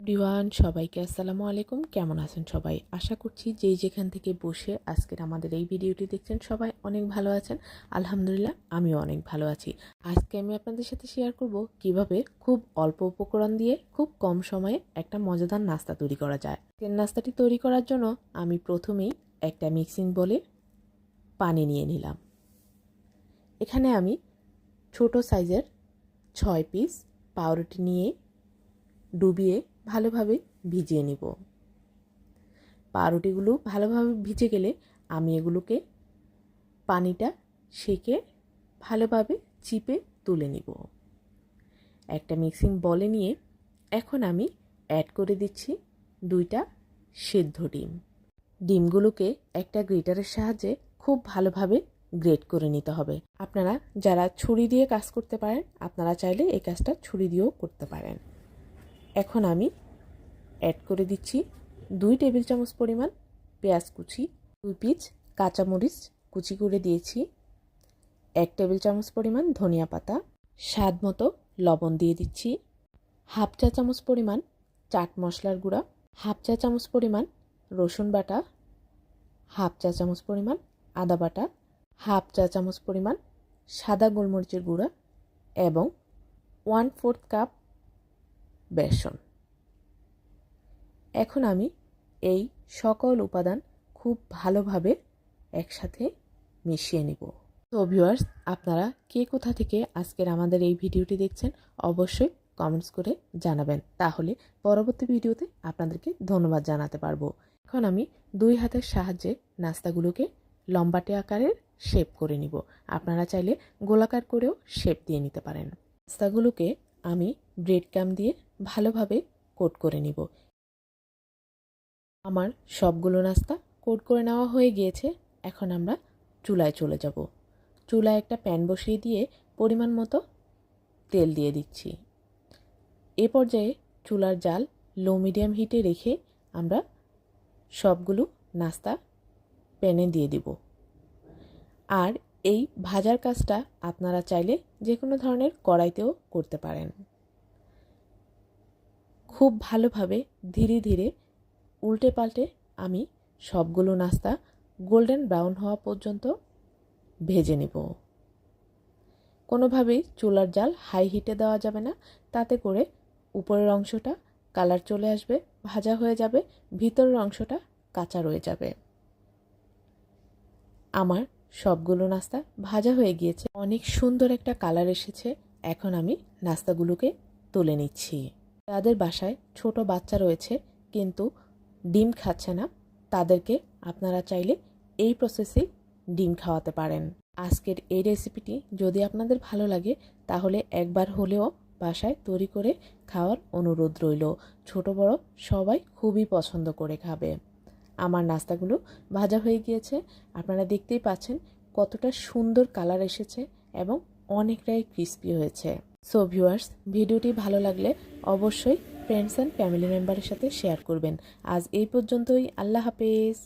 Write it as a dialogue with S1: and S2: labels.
S1: ডিওয়ান সবাইকে আসসালামু আলাইকুম। কেমন আছেন সবাই? আশা করছি যেই যেখান থেকে বসে আজকের আমাদের এই ভিডিওটি দেখছেন সবাই অনেক ভালো আছেন। আলহামদুলিল্লাহ, আমিও অনেক ভালো আছি। আজকে আমি আপনাদের সাথে শেয়ার করব কীভাবে খুব অল্প উপকরণ দিয়ে খুব কম সময়ে একটা মজাদার নাস্তা তৈরি করা যায়। তেল নাস্তাটি তৈরি করার জন্য আমি প্রথমেই একটা মিক্সিং বলে পানি নিয়ে নিলাম। এখানে আমি ছোট সাইজের ছয় পিস পাউরুটি নিয়ে ডুবিয়ে ভালোভাবে ভিজিয়ে নিব। পাউরুটিগুলো ভালোভাবে ভিজে গেলে আমি এগুলোকে পানিটা সেকে ভালোভাবে চিপে তুলে নিব। একটা মিক্সিং বলে নিয়ে এখন আমি অ্যাড করে দিচ্ছি দুইটা সেদ্ধ ডিম। ডিমগুলোকে একটা গ্রেটারের সাহায্যে খুব ভালোভাবে গ্রেট করে নিতে হবে। আপনারা যারা ছুরি দিয়ে কাজ করতে পারেন, আপনারা চাইলে এই কাজটা ছুরি দিয়েও করতে পারেন। এখন আমি অ্যাড করে দিচ্ছি দুই টেবিল চামচ পরিমাণ পেঁয়াজ কুচি, দুই পিচ কাঁচামরিচ কুচি করে দিয়েছি, এক টেবিল চামচ পরিমাণ ধনিয়া পাতা, স্বাদ মতো লবণ দিয়ে দিচ্ছি, হাফ চা চামচ পরিমাণ চাট মশলার গুঁড়া, হাফ চা চামচ পরিমাণ রসুন বাটা, হাফ চা চামচ পরিমাণ আদা বাটা, হাফ চা চামচ পরিমাণ সাদা গোলমরিচের গুঁড়া এবং ওয়ান ফোর্থ কাপ বেসন। এখন আমি এই সকল উপাদান খুব ভালোভাবে একসাথে মিশিয়ে নিব। তো ভিউয়ার্স আপনারা কে কোথা থেকে আজকের আমাদের এই ভিডিওটি দেখছেন, অবশ্যই কমেন্টস করে জানাবেন। তাহলে পরবর্তী ভিডিওতে আপনাদেরকে ধন্যবাদ জানাতে পারব। এখন আমি দুই হাতের সাহায্যে নাস্তাগুলোকে লম্বাটে আকারের শেপ করে নিব। আপনারা চাইলে গোলাকার করেও শেপ দিয়ে নিতে পারেন। নাস্তাগুলোকে আমি ব্রেড ক্যাম দিয়ে ভালোভাবে কোট করে নিব। আমার সবগুলো নাস্তা কোট করে নেওয়া হয়ে গিয়েছে। এখন আমরা চুলায় চলে যাব। চুলায় একটা প্যান বসিয়ে দিয়ে পরিমাণ মতো তেল দিয়ে দিচ্ছি। এ পর্যায়ে চুলার জাল লো মিডিয়াম হিটে রেখে আমরা সবগুলো নাস্তা প্যানে দিয়ে দিব। আর এই ভাজার কাজটা আপনারা চাইলে যে কোনো ধরনের কড়াইতেও করতে পারেন। খুব ভালোভাবে ধীরে ধীরে উল্টে পাল্টে আমি সবগুলো নাস্তা গোল্ডেন ব্রাউন হওয়া পর্যন্ত ভেজে নেব। কোনোভাবেই চুলার জাল হাই হিটে দেওয়া যাবে না। তাতে করে উপরের অংশটা কালার চলে আসবে, ভাজা হয়ে যাবে, ভিতরের অংশটা কাঁচা রয়ে যাবে। আমার সবগুলো নাস্তা ভাজা হয়ে গিয়েছে। অনেক সুন্দর একটা কালার এসেছে। এখন আমি নাস্তাগুলোকে তুলে নিচ্ছি। তাদের বাসায় ছোট বাচ্চা রয়েছে, কিন্তু ডিম খাচ্ছে না। তাদেরকে আপনারা চাইলে এই প্রসেসে ডিম খাওয়াতে পারেন। আজকের এই রেসিপিটি যদি আপনাদের ভালো লাগে, তাহলে একবার হলেও বাসায় তৈরি করে খাওয়ার অনুরোধ রইল। ছোট বড় সবাই খুবই পছন্দ করে খাবে। আমার নাস্তাগুলো ভাজা হয়ে গিয়েছে। আপনারা দেখতেই পাচ্ছেন কতটা সুন্দর কালার এসেছে এবং অনেকটাই ক্রিস্পি হয়েছে। সো ভিউয়ার্স ভিডিওটি ভালো লাগলে অবশ্যই ফ্রেন্ডস অ্যান্ড ফ্যামিলি মেম্বারের সাথে শেয়ার করবেন। আজ এই পর্যন্তই, আল্লাহ হাফেজ।